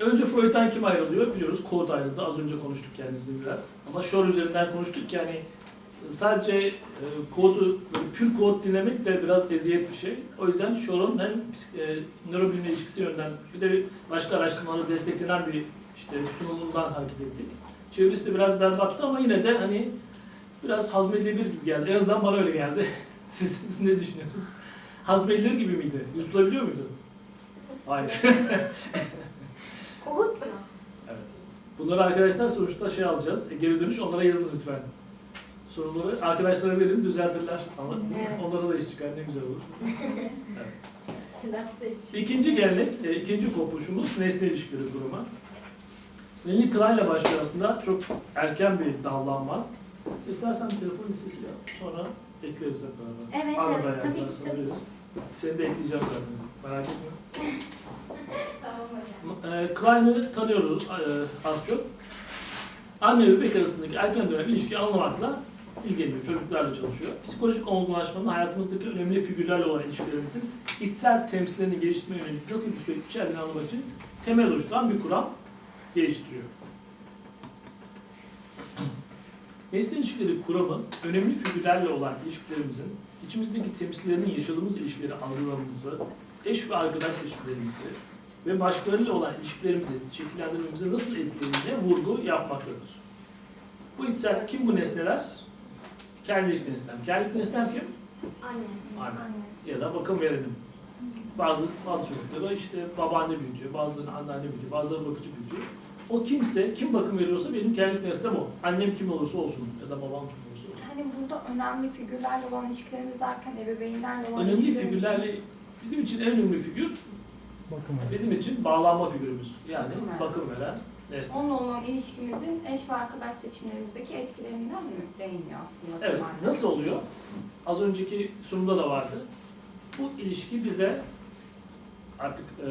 Önce Freud'dan kim ayrılıyor biliyoruz. Kod ayrıldı. Az önce konuştuk kendisiyle biraz. Ama Shor üzerinden konuştuk yani sadece e, kodu, pür kod dinlemek de biraz eziyet bir şey. O yüzden Shor'un hem e, nörobilim yönden bir de başka araştırmaları desteklenen bir işte sunumundan hareket ettik. Çevirisi de biraz berbattı ama yine de hani biraz hazmedilebilir gibi geldi. En azından bana öyle geldi. siz, siz ne düşünüyorsunuz? Hazmedilir gibi miydi? Yutulabiliyor muydu? Hayır. Kovut mu? Evet. Bunları arkadaşlar sonuçta şey alacağız. E, geri dönüş onlara yazın lütfen. Soruları arkadaşlara verin düzeltirler. Ama Evet. onlara da iş çıkar ne güzel olur. Hiç. İkinci gelenek, e, ikinci kopuşumuz nesne ilişkileri durumu. Melih Kılay'la başlıyor aslında. Çok erken bir dallanma. İstersen telefon listesi yap. Sonra ekleriz hep beraber. Evet, Arada evet. yani, Tabii ben ki, tabii veririm. Seni de ekleyeceğim zaten. Merak etme. Hocam. E, Klein'i tanıyoruz az çok. Anne ve bebek arasındaki erken dönem ilişkiyi anlamakla ilgileniyor. Çocuklarla çalışıyor. Psikolojik olgunlaşmanın hayatımızdaki önemli figürlerle olan ilişkilerimizin içsel temsillerini geliştirmeye yönelik nasıl bir süreç içerdiğini anlamak için temel oluşturan bir kuram geliştiriyor. Nesne ilişkileri kuramı önemli figürlerle olan ilişkilerimizin içimizdeki temsillerinin yaşadığımız ilişkileri algılamamızı, eş ve arkadaş ilişkilerimizi, ve başkalarıyla olan ilişkilerimizi şekillendirmemize nasıl etkilediğine vurgu yapmaktadır. Bu içsel kim bu nesneler? Kendilik nesnem. Kendilik nesnem kim? Anne. Anne. Ya da bakım verenim. Bazı bazı çocuklara işte babaanne büyütüyor, bazılarını anneanne büyütüyor, bazıları bakıcı büyütüyor. O kimse, kim bakım veriyorsa benim kendilik nesnem o. Annem kim olursa olsun ya da babam kim olursa olsun. Hani burada önemli figürlerle olan ilişkilerimiz derken ebeveynlerle olan Önemli ilişkilerimiz- figürlerle, bizim için en önemli figür, Bakın öyle. bizim için bağlanma figürümüz. Yani Bakım veren. bakım veren nesne. Onunla olan ilişkimizin eş ve arkadaş seçimlerimizdeki etkilerinden mi değiniyor aslında? Evet, Kemal? nasıl oluyor? Az önceki sunumda da vardı. Bu ilişki bize artık e,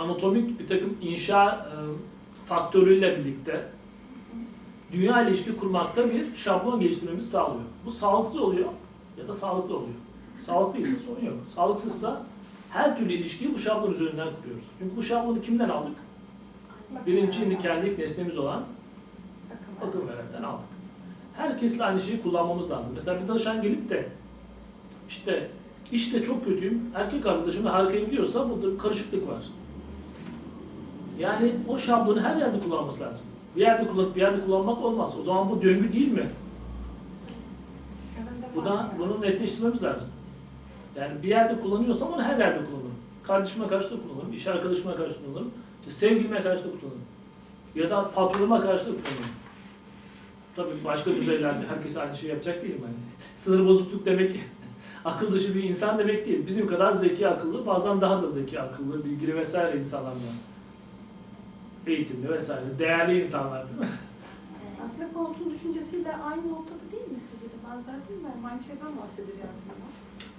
anatomik bir takım inşa e, faktörüyle birlikte dünya ile ilişki kurmakta bir şablon geliştirmemizi sağlıyor. Bu sağlıksız oluyor ya da sağlıklı oluyor. Sağlıklıysa sorun yok. Sağlıksızsa her türlü ilişkiyi bu şablon üzerinden kuruyoruz. Çünkü bu şablonu kimden aldık? Birinci nitelik nesnemiz olan Bakım verenden aldık. Herkesle aynı şeyi kullanmamız lazım. Mesela bir danışan gelip de işte işte çok kötüyüm, erkek arkadaşımla harikayım diyorsa burada karışıklık var. Yani o şablonu her yerde kullanması lazım. Bir yerde kullanıp bir yerde kullanmak olmaz. O zaman bu döngü değil mi? Bu da bunu netleştirmemiz lazım. Yani bir yerde kullanıyorsam onu her yerde kullanırım. Kardeşime karşı da kullanırım, iş arkadaşıma karşı da kullanırım, işte sevgilime karşı da kullanırım. Ya da patronuma karşı da kullanırım. Tabii başka düzeylerde herkes aynı şey yapacak değilim hani. Sınır bozukluk demek akıl dışı bir insan demek değil. Bizim kadar zeki akıllı, bazen daha da zeki akıllı, bilgili vesaire insanlardan. Eğitimli vesaire, değerli insanlar değil mi? Aslında koltuğun düşüncesiyle aynı noktada değil mi sizce de benzer değil mi? Aynı şeyden bahsediyor aslında.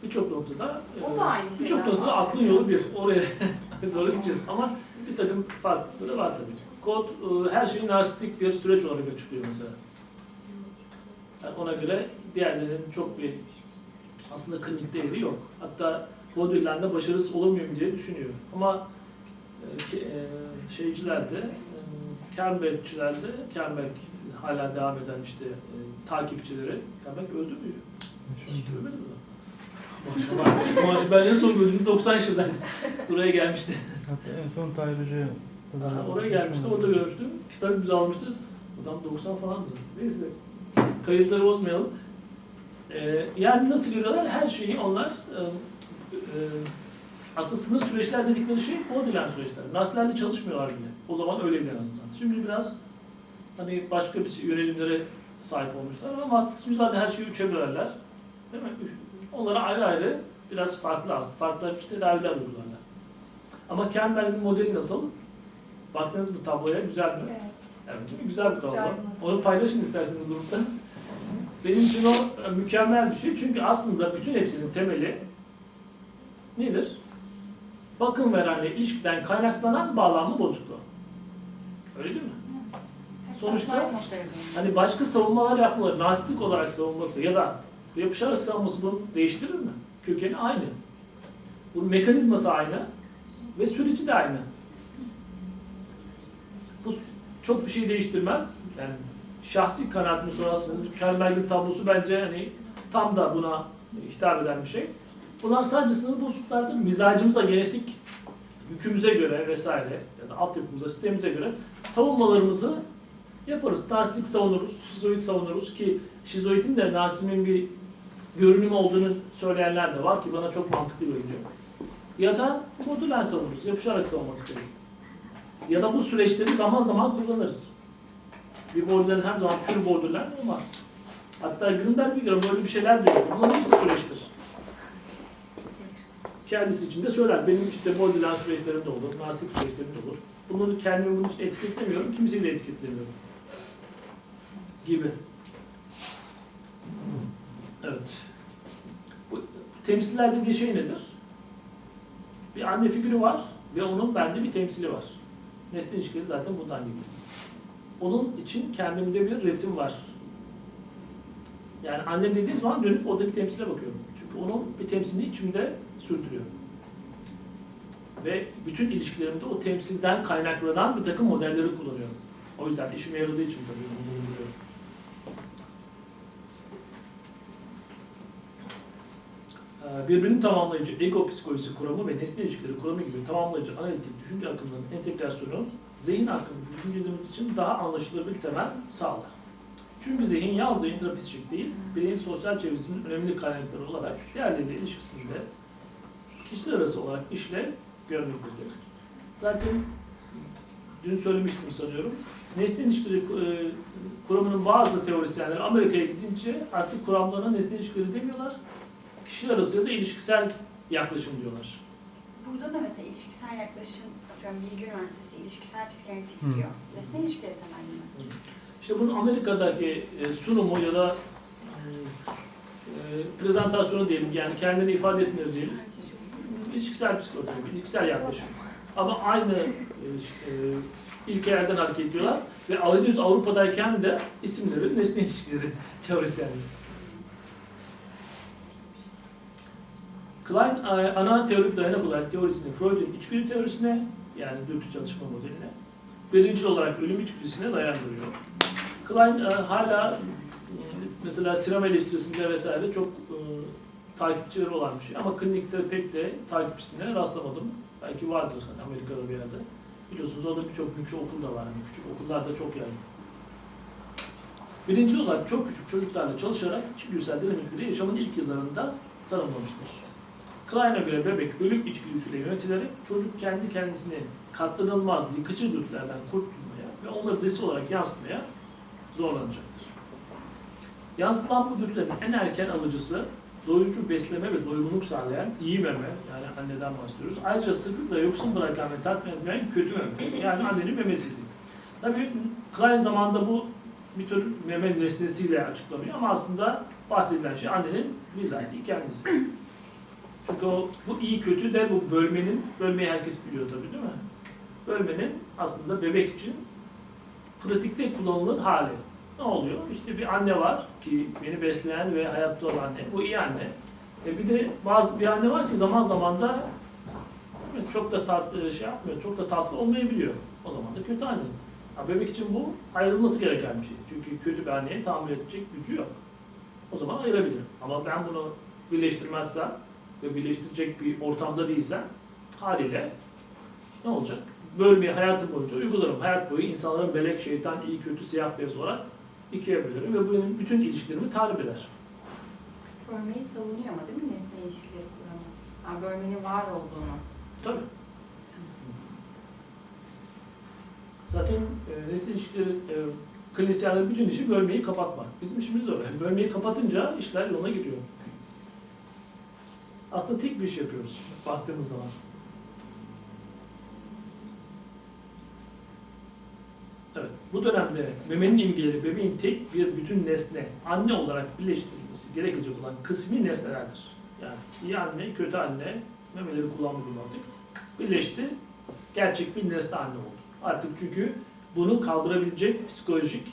Birçok noktada O da aynı Birçok noktada aklın yolu bir. Oraya doğru gideceğiz. Ama bir takım farklılıkları var tabii. Kod e, her şeyi narsistik bir süreç olarak açıklıyor mesela. Yani ona göre diğerlerinin çok bir aslında klinik değeri yok. Hatta Baudrillard'da başarısız olur muyum diye düşünüyor. Ama e, e, şeycilerde, e, Kernbergçilerde, Kernberg hala devam eden işte e, takipçileri, Kernberg öldü mü? Ölmedi mi? Maşallah. Ben en son gördüğümde 90 yaşındaydım. Buraya gelmişti. Hatta en son Tahir Hoca'ya Oraya gelmişti, orada görmüştüm. Kitabı bize almıştı. Adam 90 falandı. Neyse. Kayıtları bozmayalım. Ee, yani nasıl görüyorlar? Her şeyi onlar e, e, aslında sınır süreçler dedikleri şey modüler süreçler. Naslerle çalışmıyorlar bile. O zaman öyleydi en azından. Şimdi biraz hani başka bir yönelimlere sahip olmuşlar ama master da her şeyi üçe bölerler. Değil mi? Onlara ayrı ayrı biraz farklı aslında. Farklı işte tedaviler uygularlar. Ama Kernberg'in modeli nasıl? Baktınız mı tabloya? Güzel mi? Evet. Evet, değil mi? Güzel bir tablo. Güzel. Onu paylaşın isterseniz grupta. Benim için o e, mükemmel bir şey. Çünkü aslında bütün hepsinin temeli nedir? Bakım verenle ilişkiden kaynaklanan bağlanma bozukluğu. Öyle değil mi? Sonuçta-. Hani başka savunmalar yapmaları, narsistik olarak savunması ya da yapışarak savunması bunu değiştirir mi? Kökeni aynı. Bunun mekanizması aynı ve süreci de aynı. bu çok bir şey değiştirmez. Yani şahsi kanaatimi sorarsanız Kernberg'in tablosu bence hani tam da buna hitap eden bir şey. Bunlar sadece sınır bozukluklardır. Mizacımıza, genetik yükümüze göre vesaire ya da altyapımıza, sistemimize göre savunmalarımızı yaparız. Narsistik savunuruz, şizoid savunuruz ki şizoidin de narsizmin bir görünüm olduğunu söyleyenler de var ki bana çok mantıklı görünüyor. Ya da modüler savunuruz, yapışarak savunmak isteriz. Ya da bu süreçleri zaman zaman kullanırız. Bir borderlerin her zaman pür borderler olmaz. Hatta Grinberg bir göre böyle bir şeyler diyor. Bunların hepsi süreçtir. Kendisi için de söyler. Benim işte borderline süreçlerim de olur, narsistik süreçlerim de olur. Bunları kendimi bunun için etiketlemiyorum, kimseyi de etiketlemiyorum. Gibi. Evet. Bu temsiller dediği şey nedir? Bir anne figürü var ve onun bende bir temsili var. Nesne ilişkileri zaten bundan gibi. Onun için kendimde bir resim var. Yani annem dediği zaman dönüp oradaki temsile bakıyorum. Çünkü onun bir temsilini içimde sürdürüyor. Ve bütün ilişkilerimde o temsilden kaynaklanan bir takım modelleri kullanıyorum. O yüzden işime yaradığı için tabii bunu buluyorum. Ee, birbirini tamamlayıcı ego psikolojisi kuramı ve nesne ilişkileri kuramı gibi tamamlayıcı analitik düşünce akımlarının entegrasyonu zihin hakkında düşüncelerimiz için daha anlaşılır bir temel sağlar. Çünkü zihin yalnızca intrapsişik değil, bireyin sosyal çevresinin önemli kaynakları olarak diğerleriyle ilişkisinde kişiler arası olarak işle görmektedir. Zaten dün söylemiştim sanıyorum. Nesne ilişkileri e, kuramının bazı teorisyenler Amerika'ya gidince artık kuramlarına nesne ilişkileri demiyorlar. Kişiler arası ya da ilişkisel yaklaşım diyorlar. Burada da mesela ilişkisel yaklaşım, atıyorum Bilgi Üniversitesi ilişkisel psikiyatik Hı. diyor. Nesne ilişkileri temelli mi? İşte bunun Amerika'daki e, sunumu ya da e, prezentasyonu diyelim yani kendini ifade etmiyor diyelim. İlişkisel psikoterapi, ilişkisel yaklaşım. Ama aynı e, e, ilkelerden hareket ediyorlar ve henüz Avrupa'dayken de isimleri nesne ilişkileri teorisyenleri. Klein e, ana teorik dayanak olarak teorisini Freud'un içgüdü teorisine yani dürtü çalışma modeline birinci olarak ölüm içgüdüsüne dayandırıyor. Klein e, hala e, mesela sinema eleştirisinde vesaire çok takipçileri olan bir şey ama klinikte pek de takipçisine rastlamadım. Belki vardır hani Amerika'da bir yerde. Biliyorsunuz orada birçok büyük okul da var. Hani küçük okullarda çok yaygın. Birinci olarak çok küçük çocuklarla çalışarak içgüdüsel dinamikleri yaşamın ilk yıllarında tanımlamıştır. Klein'e göre bebek ölüm içgüdüsüyle yönetilerek çocuk kendi kendisini katlanılmaz yıkıcı dürtülerden kurtulmaya ve onları desi olarak yansıtmaya zorlanacaktır. Yansıtılan bu dürtülerin en erken alıcısı doyurucu besleme ve doygunluk sağlayan iyi meme, yani anneden bahsediyoruz. Ayrıca sıklıkla yoksun bırakan ve tatmin etmeyen kötü meme, yani annenin memesiydi. Tabii Klein zamanında bu bir tür meme nesnesiyle açıklanıyor ama aslında bahsedilen şey annenin bizatihi kendisi. Çünkü o, bu iyi kötü de bu bölmenin, bölmeyi herkes biliyor tabii değil mi? Bölmenin aslında bebek için pratikte kullanılır hali. Ne oluyor? İşte bir anne var ki beni besleyen ve hayatta olan anne. Bu iyi anne. E bir de bazı bir anne var ki zaman zaman da çok da tatlı şey yapmıyor, çok da tatlı olmayabiliyor. O zaman da kötü anne. Ha, bebek için bu ayrılması gereken bir şey. Çünkü kötü bir anneye tahammül edecek gücü yok. O zaman ayırabilir. Ama ben bunu birleştirmezsem ve birleştirecek bir ortamda değilsem haliyle ne olacak? Bölmeyi hayatım boyunca uygularım. Hayat boyu insanların melek, şeytan, iyi, kötü, siyah, beyaz olarak ikiye bölerim ve bu benim bütün ilişkilerimi tahrip eder. Bölmeyi savunuyor ama değil mi nesne ilişkileri kuramı? Yani bölmenin var olduğunu. Tabii. Zaten e, nesne ilişkileri, e, klinisyenlerin bütün işi bölmeyi kapatmak. Bizim işimiz de öyle. Bölmeyi kapatınca işler yoluna giriyor. Aslında tek bir iş yapıyoruz baktığımız zaman. Evet, bu dönemde memenin imgeleri bebeğin tek bir bütün nesne, anne olarak birleştirilmesi gerekecek olan kısmi nesnelerdir. Yani iyi anne, kötü anne, memeleri kullanmıyorum artık. Birleşti, gerçek bir nesne anne oldu. Artık çünkü bunu kaldırabilecek psikolojik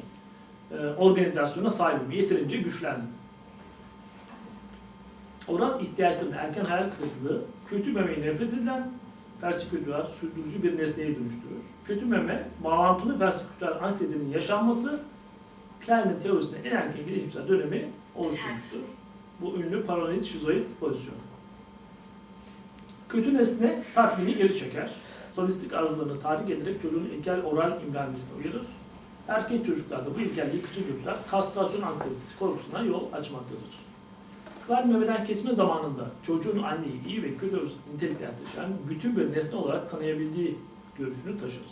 e, organizasyona sahibim, yeterince güçlendim. Oran ihtiyaçlarının erken hayal kırıklığı, kötü memeyi nefret edilen, persikütüel sürdürücü bir nesneye dönüştürür. Kötü meme, bağlantılı persikütüel anksiyetenin yaşanması Klein'in teorisinde en erken gelişimsel dönemi oluşturmuştur. Bu ünlü paranoid şizoid pozisyonu. Kötü nesne tatmini geri çeker. Sadistik arzularını tahrik ederek çocuğun ilkel oral imrenmesine uyarır. Erkek çocuklarda bu ilkel yıkıcı dürtüler kastrasyon anksiyetesi korkusuna yol açmaktadır. Klein memeden kesme zamanında çocuğun anneyi iyi ve kötü nitelikler taşıyan bütün bir nesne olarak tanıyabildiği görüşünü taşır.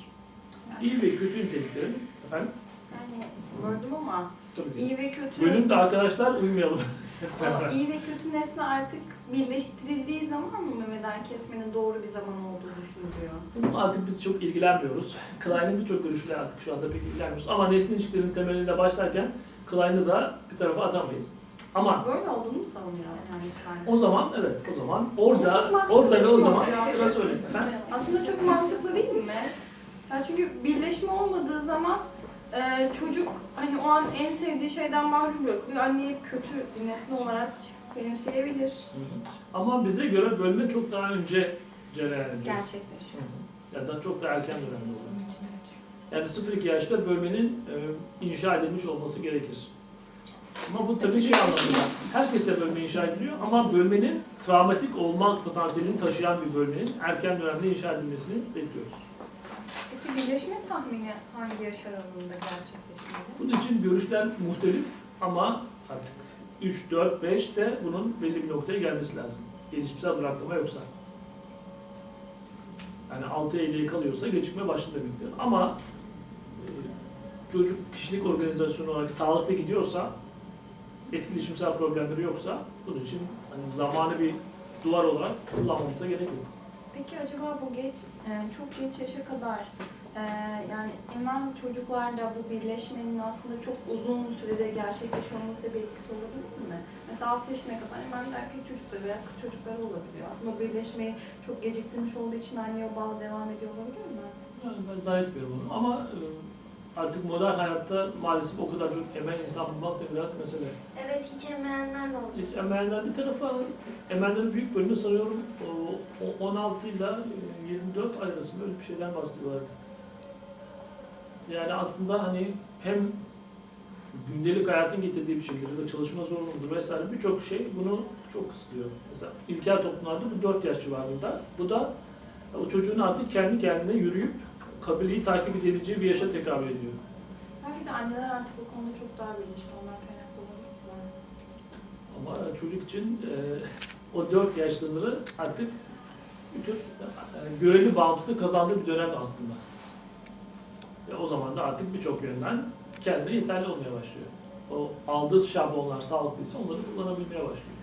İyi ve kötü niteliklerin, efendim, Yani gördüm ama tabii ki. iyi ve kötü Bölümde arkadaşlar uymayalım. o iyi ve kötü nesne artık birleştirildiği zaman mı memeden kesmenin doğru bir zaman olduğu düşünülüyor? Bunun artık biz çok ilgilenmiyoruz. Klein'in birçok görüşüyle artık şu anda pek ilgilenmiyoruz. Ama nesne ilişkilerinin temelinde başlarken Klein'i da bir tarafa atamayız. Ama Böyle olduğunu mu savunuyor yani sen? o zaman evet o zaman orada orada ve o zaman biraz öyle efendim. Aslında çok mantıklı değil mi? Yani çünkü birleşme olmadığı zaman e, çocuk hani o an en sevdiği şeyden mahrum bırakılıyor. Anne hep kötü bir nesne olarak benimseyebilir. Ama bize göre bölme çok daha önce cereyan. Gerçekleşiyor. Ya da çok da erken dönemde oluyor. Yani 0-2 yaşta bölmenin e, inşa edilmiş olması gerekir. Ama bu tabii şey anlamında. Herkes de bölme inşa ediliyor ama bölmenin travmatik olma potansiyelini taşıyan bir bölmenin erken dönemde inşa edilmesini bekliyoruz. Peki birleşme tahmini hangi yaş aralığında gerçekleşmeli? Bunun için görüşler muhtelif ama artık 3, 4, 5 de bunun belli bir noktaya gelmesi lazım. Gelişimsel duraklama yoksa. Yani 6 Eylül'e kalıyorsa gecikme başladı demektir. Ama e, çocuk kişilik organizasyonu olarak sağlıklı gidiyorsa, etkileşimsel problemleri yoksa bunun için hani zamanı bir duvar olarak kullanmamıza gerek yok. Peki acaba bu geç, e, çok geç yaşa kadar e, yani hemen çocuklarda bu birleşmenin aslında çok uzun sürede gerçekleşiyor olması bir etkisi olabilir mi? Mesela 6 yaşına kadar hemen erkek çocukları veya kız çocukları olabiliyor. Aslında bu birleşmeyi çok geciktirmiş olduğu için anne o bağ devam ediyor olabilir mi? Yani ben zannetmiyorum onu ama e, artık modern hayatta maalesef o kadar çok emel insan bulmak da biraz mesele. Evet hiç emeyenler ne olacak? Hiç emelden bir tarafa, emellerin büyük bölümü sanıyorum o- o 16 ile e, 24 ay arasında öyle bir şeyden bahsediyorlardı. Yani aslında hani hem gündelik hayatın getirdiği bir şeydir da çalışma zorunludur vesaire birçok şey bunu çok kısıtlıyor. Mesela ilkel toplumlarda bu 4 yaş civarında. Bu da o çocuğun artık kendi kendine yürüyüp kabileyi takip edebileceği bir yaşa tekabül ediyor. Belki de anneler artık bu konuda çok daha bilinçli onlar kaynaklı olabilir? Ama çocuk için e, o 4 yaş sınırı artık bir tür e, göreli bağımsızlık kazandığı bir dönem aslında. Ve o zaman da artık birçok yönden kendine yeterli olmaya başlıyor. O aldığı şablonlar sağlıklıysa onları kullanabilmeye başlıyor.